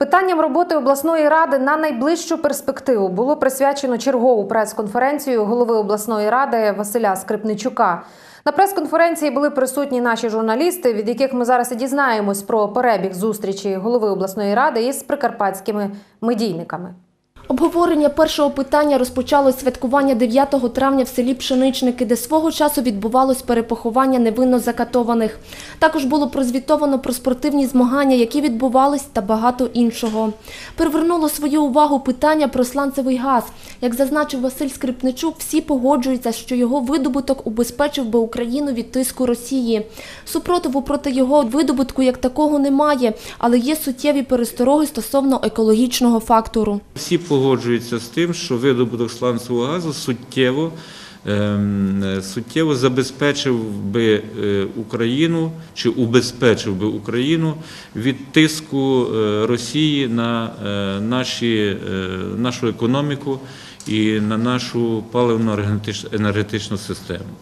Питанням роботи обласної ради на найближчу перспективу було присвячено чергову прес-конференцію голови обласної ради Василя Скрипничука. На прес-конференції були присутні наші журналісти, від яких ми зараз і дізнаємось про перебіг зустрічі голови обласної ради із прикарпатськими медійниками. Обговорення першого питання розпочалось святкування 9 травня в селі Пшеничники, де свого часу відбувалось перепоховання невинно закатованих. Також було прозвітовано про спортивні змагання, які відбувались, та багато іншого. Привернуло свою увагу питання про сланцевий газ. Як зазначив Василь Скрипничук, всі погоджуються, що його видобуток убезпечив би Україну від тиску Росії. Супротиву проти його видобутку як такого немає, але є суттєві перестороги стосовно екологічного фактору. Всі погоджуються з тим, що видобуток сланцевого газу суттєво, ем, суттєво забезпечив би е, Україну чи убезпечив би Україну від тиску е, Росії на е, наші, нашу економіку і на нашу паливно-енергетичну систему.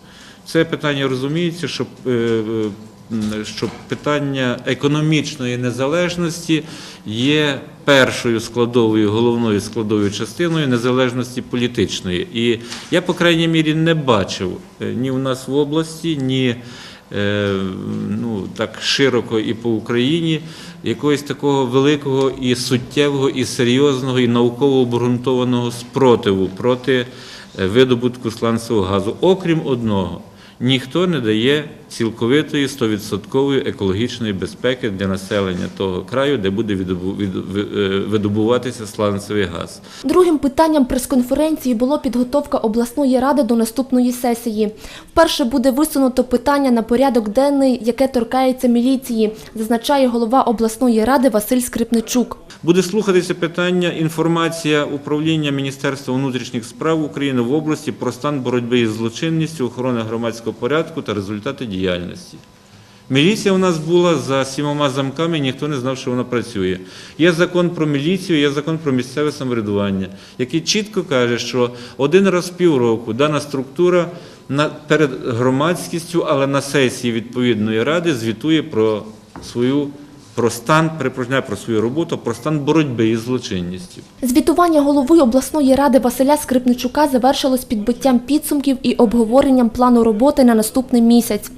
Це питання розуміється, що, що питання економічної незалежності є першою складовою, головною складовою частиною незалежності політичної. І я, по крайній мірі, не бачив е, ні у нас в області, ні е, ну, так широко і по Україні якогось такого великого і суттєвого, і серйозного, і науково обґрунтованого спротиву проти е, видобутку сланцевого газу. Окрім одного, ніхто не дає цілковитої 100% екологічної безпеки для населення того краю, де буде е, видобуватися сланцевий газ. Другим питанням прес-конференції було підготовка обласної ради до наступної сесії. Вперше буде висунуто питання на порядок денний, яке торкається міліції, зазначає голова обласної ради Василь Скрипничук. Буде слухатися питання інформація управління Міністерства внутрішніх справ України в області про стан боротьби із злочинністю, охорони громадського порядку та результати діяльності. Міліція у нас була за сімома замками, ніхто не знав, що вона працює. Є закон про міліцію, є закон про місцеве самоврядування, який чітко каже, що один раз в півроку дана структура перед громадськістю, але на сесії відповідної ради звітує про свою про стан, перепрошую, про свою роботу, про стан боротьби із злочинністю. Звітування голови обласної ради Василя Скрипничука завершилось підбиттям підсумків і обговоренням плану роботи на наступний місяць.